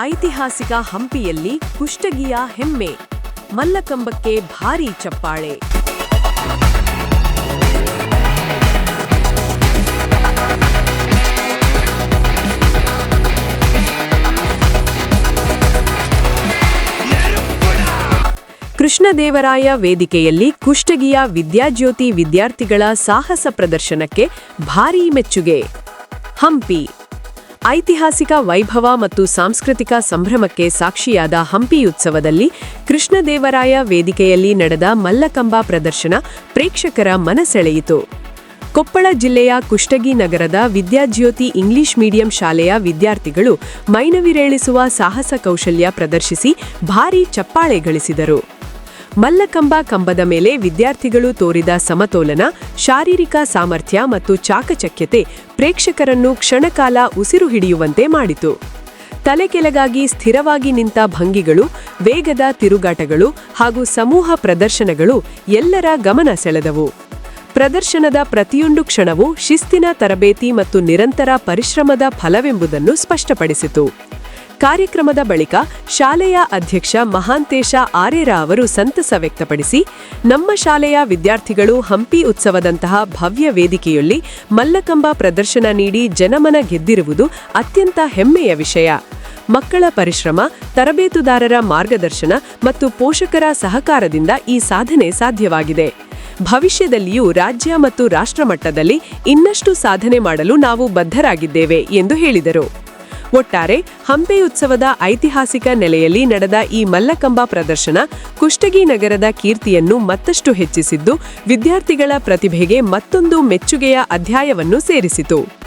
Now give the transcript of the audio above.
ಐತಿಹಾಸಿಕ ಹಂಪಿಯಲ್ಲಿ ಕುಷ್ಟಗಿಯ ಹೆಮ್ಮೆ. ಮಲ್ಲಕಂಬಕ್ಕೆ ಭಾರೀ ಚಪ್ಪಾಳೆ. ಕೃಷ್ಣದೇವರಾಯ ವೇದಿಕೆಯಲ್ಲಿ ಕುಷ್ಟಗಿಯ ವಿದ್ಯಾಜ್ಯೋತಿ ವಿದ್ಯಾರ್ಥಿಗಳ ಸಾಹಸ ಪ್ರದರ್ಶನಕ್ಕೆ ಭಾರೀ ಮೆಚ್ಚುಗೆ. ಹಂಪಿ. ಐತಿಹಾಸಿಕ ವೈಭವ ಮತ್ತು ಸಾಂಸ್ಕೃತಿಕ ಸಂಭ್ರಮಕ್ಕೆ ಸಾಕ್ಷಿಯಾದ ಹಂಪಿ ಉತ್ಸವದಲ್ಲಿ ಕೃಷ್ಣದೇವರಾಯ ವೇದಿಕೆಯಲ್ಲಿ ನಡೆದ ಮಲ್ಲಕಂಬ ಪ್ರದರ್ಶನ ಪ್ರೇಕ್ಷಕರ ಮನಸೆಳೆಯಿತು. ಕೊಪ್ಪಳ ಜಿಲ್ಲೆಯ ಕುಷ್ಟಗಿ ನಗರದ ವಿದ್ಯಾಜ್ಯೋತಿ ಇಂಗ್ಲಿಷ್ ಮೀಡಿಯಂ ಶಾಲೆಯ ವಿದ್ಯಾರ್ಥಿಗಳು ಮೈನವಿರೇಳಿಸುವ ಸಾಹಸ ಕೌಶಲ್ಯ ಪ್ರದರ್ಶಿಸಿ ಭಾರೀ ಚಪ್ಪಾಳೆ ಗಳಿಸಿದರು. ಮಲ್ಲಕಂಬ ಕಂಬದ ಮೇಲೆ ವಿದ್ಯಾರ್ಥಿಗಳು ತೋರಿದ ಸಮತೋಲನ, ಶಾರೀರಿಕ ಸಾಮರ್ಥ್ಯ ಮತ್ತು ಚಾಕಚಕ್ಯತೆ ಪ್ರೇಕ್ಷಕರನ್ನು ಕ್ಷಣಕಾಲ ಉಸಿರು ಹಿಡಿಯುವಂತೆ ಮಾಡಿತು. ತಲೆಕೆಲಗಾಗಿ ಸ್ಥಿರವಾಗಿ ನಿಂತ ಭಂಗಿಗಳು, ವೇಗದ ತಿರುಗಾಟಗಳು ಹಾಗೂ ಸಮೂಹ ಪ್ರದರ್ಶನಗಳು ಎಲ್ಲರ ಗಮನ ಸೆಳೆದವು. ಪ್ರದರ್ಶನದ ಪ್ರತಿಯೊಂದು ಕ್ಷಣವೂ ಶಿಸ್ತಿನ ತರಬೇತಿ ಮತ್ತು ನಿರಂತರ ಪರಿಶ್ರಮದ ಫಲವೆಂಬುದನ್ನು ಸ್ಪಷ್ಟಪಡಿಸಿತು. ಕಾರ್ಯಕ್ರಮದ ಬಳಿಕ ಶಾಲೆಯ ಅಧ್ಯಕ್ಷ ಮಹಾಂತೇಶ ಆರೇರ ಅವರು ಸಂತಸ ವ್ಯಕ್ತಪಡಿಸಿ, ನಮ್ಮ ಶಾಲೆಯ ವಿದ್ಯಾರ್ಥಿಗಳು ಹಂಪಿ ಉತ್ಸವದಂತಹ ಭವ್ಯ ವೇದಿಕೆಯಲ್ಲಿ ಮಲ್ಲಕಂಬ ಪ್ರದರ್ಶನ ನೀಡಿ ಜನಮನ ಗೆದ್ದಿರುವುದು ಅತ್ಯಂತ ಹೆಮ್ಮೆಯ ವಿಷಯ. ಮಕ್ಕಳ ಪರಿಶ್ರಮ, ತರಬೇತುದಾರರ ಮಾರ್ಗದರ್ಶನ ಮತ್ತು ಪೋಷಕರ ಸಹಕಾರದಿಂದ ಈ ಸಾಧನೆ ಸಾಧ್ಯವಾಗಿದೆ. ಭವಿಷ್ಯದಲ್ಲಿಯೂ ರಾಜ್ಯ ಮತ್ತು ರಾಷ್ಟ್ರಮಟ್ಟದಲ್ಲಿ ಇನ್ನಷ್ಟು ಸಾಧನೆ ಮಾಡಲು ನಾವು ಬದ್ಧರಾಗಿದ್ದೇವೆ ಎಂದು ಹೇಳಿದರು. ಒಟ್ಟಾರೆ ಹಂಪಿ ಉತ್ಸವದ ಐತಿಹಾಸಿಕ ನೆಲೆಯಲ್ಲಿ ನಡೆದ ಈ ಮಲ್ಲಕಂಬ ಪ್ರದರ್ಶನ ಕುಷ್ಟಗಿ ನಗರದ ಕೀರ್ತಿಯನ್ನು ಮತ್ತಷ್ಟು ಹೆಚ್ಚಿಸಿದ್ದು, ವಿದ್ಯಾರ್ಥಿಗಳ ಪ್ರತಿಭೆಗೆ ಮತ್ತೊಂದು ಮೆಚ್ಚುಗೆಯ ಅಧ್ಯಾಯವನ್ನು ಸೇರಿಸಿತು.